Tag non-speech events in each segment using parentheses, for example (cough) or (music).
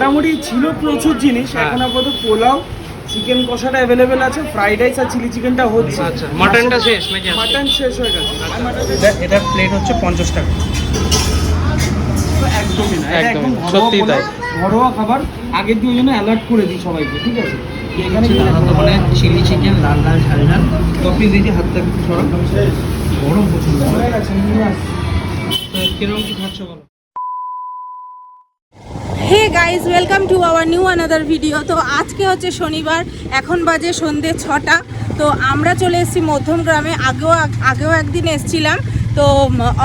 মোটামুটি ছিল প্রচুর জিনিস। হ্যাঁ। এখন আপাতত পোলাও চিকেন কষাটা অ্যাভেলেবেল আছে ফ্রাইড রাইস আর চিলি চিকেনটা হচ্ছে। আচ্ছা মাটনটা শেষ নাকি? মাটন শেষ হয়ে গেছে। আর এটা এটা প্লেট হচ্ছে পঞ্চাশ টাকা। তো একদমই না একদম ঘরোয়া তাই। ঘরোয়া খাবার। আগের দিয়ে ওই জন্য অ্যালার্ট করে দিই সবাইকে ঠিক আছে? এখানে দোকানে চিলি চিকেন লাল লাল ঝাল দিয়েছি একটু সরা গরম। কীরকম কি খাচ্ছ বলো? Hey guys welcome to our new another video তো আজকে হচ্ছে শনিবার, এখন বাজে সন্ধে ছটা। তো আমরা চলে এসেছি মধ্যম গ্রামে। আগেও আগেও একদিন এসেছিলাম। তো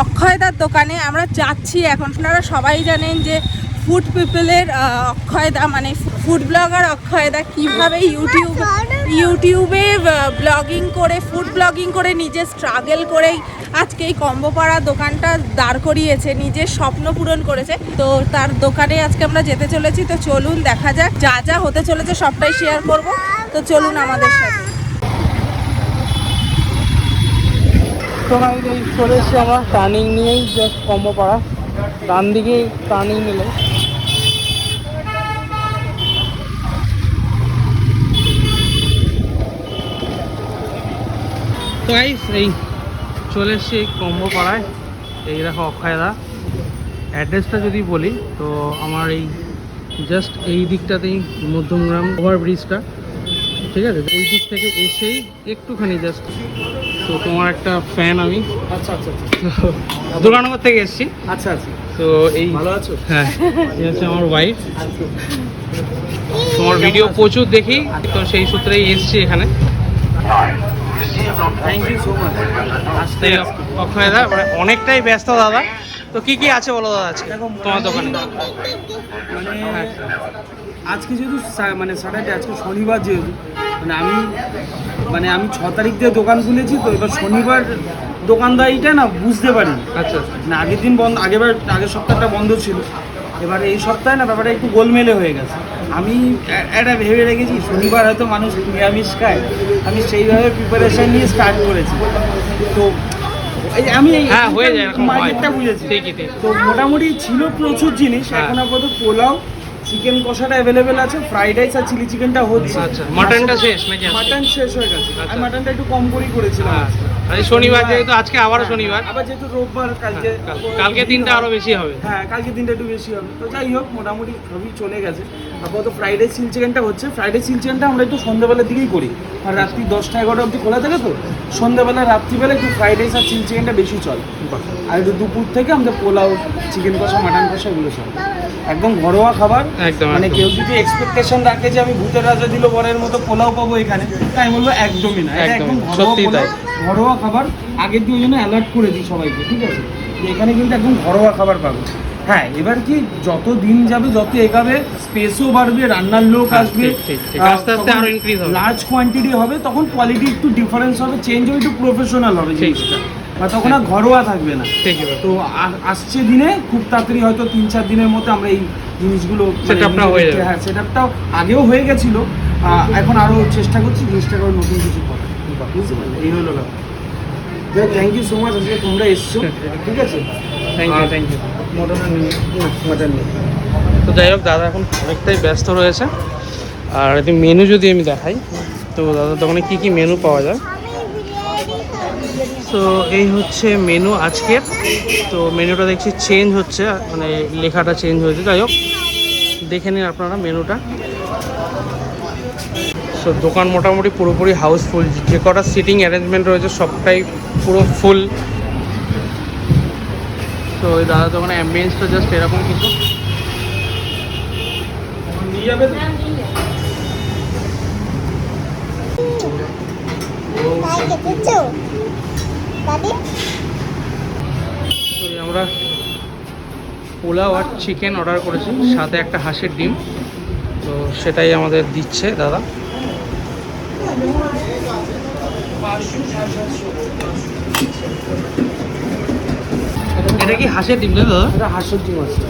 অক্ষয়দার দোকানে আমরা যাচ্ছি এখন। আপনারা সবাই জানেন যে ফুড পিপলের অক্ষয়দা মানে ফুড ব্লগার অক্ষয়দা কীভাবে ইউটিউব ইউটিউবে ব্লগিং করে ফুড ব্লগিং করে নিজে স্ট্রাগল করেই আজকে এই কম্বোপাড়া দোকানটা দাঁড় করিয়েছে, নিজের স্বপ্ন পূরণ করেছে। তো তার দোকানে আজকে আমরা যেতে চলেছি, তো চলুন দেখা যাক, যা যা হতে চলেছে সবটাই শেয়ার করব। তো চলুন আমাদের সাথে। চলে এসেছি আমরা টার্নিং নিয়েই জাস্ট কম্বো পাড়া। ডান দিকেই টার্নিং নিলে। তো এই চলে এসেছি এই কম্বো পাড়ায় এই দেখো অক্ষয়দা। অ্যাড্রেসটা যদি বলি তো আমার এই জাস্ট এই দিকটাতেই মধ্যমগ্রাম ওভার ব্রিজটা ঠিক আছে? ওই দিক থেকে এসেই একটুখানি জাস্ট তো তোমার একটা ফ্যান আমি। আচ্ছা আচ্ছা আচ্ছা। দুর্গানগর থেকে এসেছি। আচ্ছা আচ্ছা। তো এই ভালো আছো? হ্যাঁ এই হচ্ছে আমার ওয়াইফ তোমার ভিডিও প্রচুর দেখি তো সেই সূত্রেই এসেছি এখানে। অক্ষয় দা মানে অনেকটাই ব্যস্ত দাদা। তো কি কি আছে বলো দাদা আজকে? তোমার দোকানে। মানে আজকে যেহেতু মানে স্যাটারডে আজকে শনিবার যেহেতু মানে আমি মানে আমি ছ তারিখ দিয়ে দোকান খুলেছি তো এবার শনিবার দোকানদারিটা না বুঝতে পারি আচ্ছা। না আগের দিন বন্ধ আগেবার আগের সপ্তাহটা বন্ধ ছিল। এবার এই সপ্তাহে না ব্যাপারটা একটু গোলমেলে হয়ে গেছে। আমি একটা ভেবে রেখেছি শনিবার হয়তো মানুষ নিরামিষ খায়। আমি সেইভাবে প্রিপারেশন নিয়ে স্টার্ট করেছি। তো আমি হ্যাঁ হয়ে যায় এরকম মার্কেটটা বুঝেছি। তো মোটামুটি ছিল প্রচুর জিনিস। হ্যাঁ। এখন আপাতত পোলাও চিকেন কষাটা অ্যাভেলেবেল আছে ফ্রাইড রাইস আর চিলি চিকেনটা হচ্ছে। আচ্ছা মাটনটা শেষ নাকি মাটন শেষ হয়ে গেছে। আচ্ছা। মাটনটা একটু কম করেই করেছিলাম হ্যাঁ। আরে শনিবার যেহেতু আজকে আবারও শনিবার। আবার যেহেতু রোববার কালকে কালকে দিনটা আরও বেশি হবে। হ্যাঁ কালকে দিনটা একটু বেশি হবে। তো যাই হোক মোটামুটি সবই চলে গেছে। আপাতত ফ্রাইডে সিল চিকেনটা হচ্ছে। ফ্রাইডে সিল চিকেনটা আমরা একটু সন্ধ্যাবেলার দিকেই করি। আর রাত্রি দশটা এগারোটা অবধি খোলা থাকে তো? সন্ধ্যাবেলা রাত্রিবেলা একটু ফ্রাইড রাইস আর চিল চিকেনটা বেশি চলে। আর একটু দুপুর থেকে আমাদের পোলাও চিকেন কষা মাটন কষা এগুলো চলে। একদম ঘরোয়া খাবার। একদম, মানে কেউ যদি এক্সপেকটেশন রাখে যে আমি ভূতের রাজা দিল বরের মতো পোলাও পাবো এখানে তাই বলব একদমই না। একদম ঘরোয়া ঘরোয়া খাবার। আগের দিয়ে ওই জন্য অ্যালার্ট করে দিই সবাইকে ঠিক আছে? এখানে কিন্তু একদম ঘরোয়া খাবার পাবো। হ্যাঁ এবার কি যত দিন যাবে যত এগাবে স্পেসও বাড়বে রান্নার লোক হ্যাঁ, আসবে। আস্তে আস্তে আরও increase হবে। লার্জ কোয়ান্টিটি হবে তখন কোয়ালিটি একটু ডিফারেন্স হবে চেঞ্জ হবে একটু প্রফেশনাল হবে। জিনিসটা। বা তখন আর ঘরোয়া থাকবে না। তো আসছে দিনে খুব তাড়াতাড়ি হয়তো তিন চার দিনের মধ্যে আমরা এই জিনিসগুলো মানে হয়ে যাবে। হ্যাঁ সেট আপটাও আগেও হয়ে গেছিল। এখন আরও চেষ্টা করছি জিনিসটা করে নতুন কিছু করার। বুঝতে পারলে? এই হলো ব্যাপার। থ্যাংক ইউ সো মাচ আজকে তোমরা এসছো। (laughs) ঠিক আছে? থ্যাংক ইউ থ্যাংক ইউ তো যাই হোক, দাদা এখন অনেকটাই ব্যস্ত রয়েছে। আর যদি মেনু যদি আমি দেখাই, তো দাদার দোকানে কী কী মেনু পাওয়া যায়? তো এই হচ্ছে মেনু আজকের। তো মেনুটা দেখছি চেঞ্জ হচ্ছে মানে লেখাটা চেঞ্জ হয়েছে। যাই হোক, দেখে নিন আপনারা মেনুটা সো দোকান মোটামুটি পুরোপুরি হাউসফুল যে কটা সিটিং অ্যারেঞ্জমেন্ট রয়েছে, সবটাই পুরো ফুল তো ওই দাদা দোকানে অ্যাম্বিয়েন্সটা জাস্ট এরকম কিছু। নিয়ে যাবে তো তো এই আমরা পোলাও আর চিকেন অর্ডার করেছি সাথে একটা হাঁসের ডিম। তো সেটাই আমাদের দিচ্ছে দাদা। এটা কি হাঁসের ডিম না এটা হাঁসের ডিম আছে।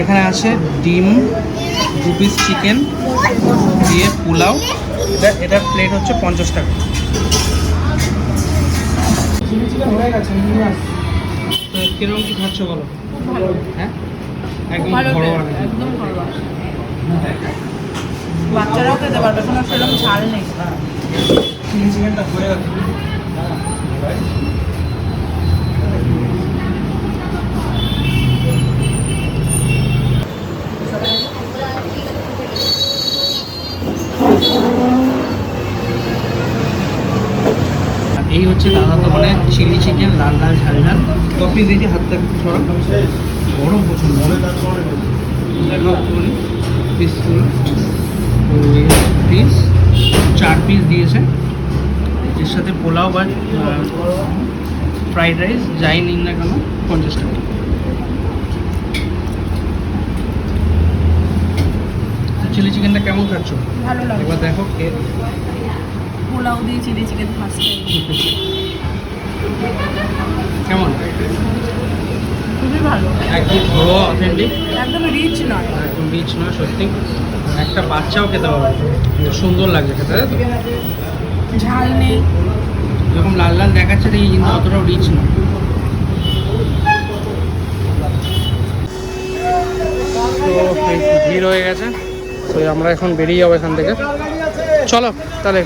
এখানে আছে ডিম দু পিস চিকেন দিয়ে পোলাও। এটা এটার প্লেট হচ্ছে পঞ্চাশ টাকা। চিলি চিকেন হয়ে গেছে নিয়ে আসছি। তো কীরকম কি খাচ্ছ বলো? ভালো। হ্যাঁ? একদম ভালো ঘরোয়া একদম ঘরোয়া। বাচ্চারাও খেতে পারবে কোনো সেরকম ছাড় নেই। চিলি চিকেনটা হয়ে গেছে এই হচ্ছে দাদা দোকানে চিলি চিকেন লাল লাল ঝাল ঝাল। কফি দিয়েছি হাতটা একটু ছড়া গরম। পছন্দ দেখো একটুখানি পিস চার পিস দিয়েছে। এর সাথে পোলাও বা ফ্রাইড রাইস যাই নিন না কেন পঞ্চাশ টাকা। চিলি চিকেনটা কেমন খাচ্ছ? ভালো লাগে একবার দেখো কে পোলাও দিয়ে চিলি চিকেন ফার্স্ট কেমন? খুবই ভালো। একদম ঘরোয়া অথেন্টিক একদম রিচ নয়। একদম রিচ নয় সত্যি। একটা বাচ্চাও খেতে পারবে। সুন্দর লাগছে খেতে তাই তো? ঝাল নেই। যখন লাল লাল দেখাচ্ছে দেখি কিন্তু অতটাও রিচ নয়। তো ভিড় হয়ে গেছে। তো আমরা এখন বেরিয়ে যাব এখান থেকে। চলো তাহলে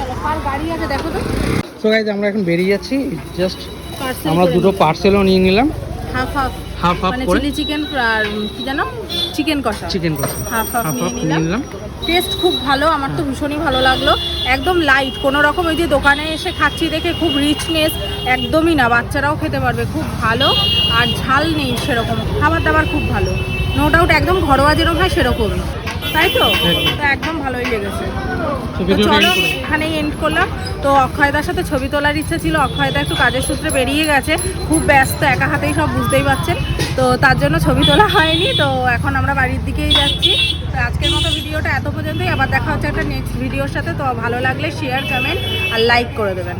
চলো কার গাড়ি আছে দেখো তো। তো গাইজ আমরা এখন বেরিয়ে যাচ্ছি। জাস্ট আমরা দুটো পার্সেলও নিয়ে নিলাম। হাফ হাফ হাফ হাফ করে। চিলি চিকেন আর কি জানো? চিকেন কষা। চিকেন কষা। হাফ হাফ নিয়ে নিলাম। টেস্ট খুব ভালো আমার তো ভীষণই ভালো লাগল। একদম লাইট কোনো রকম ওই যে দোকানে এসে খাচ্ছি দেখে খুব রিচনেস একদমই না বাচ্চারাও খেতে পারবে খুব ভালো। আর ঝাল নেই সেরকম খাবার দাবার খুব ভালো। নো ডাউট একদম ঘরোয়া যেরকম হয় সেরকমই। তাই তো? একদম। একদম ভালোই লেগেছে। চলো এখানেই এন্ড করলাম। তো অক্ষয়দার সাথে ছবি তোলার ইচ্ছা ছিল। অক্ষয়দা একটু কাজের সূত্রে বেরিয়ে গেছে। খুব ব্যস্ত একা হাতেই সব বুঝতেই পারছেন তো তার জন্য ছবি তোলা হয়নি। তো এখন আমরা বাড়ির দিকেই যাচ্ছি। তো আজকের মতো ভিডিওটা এত পর্যন্তই। আবার দেখা হচ্ছে একটা নেক্সট ভিডিওর সাথে। তো ভালো লাগলে শেয়ার কমেন্ট আর লাইক করে দেবেন।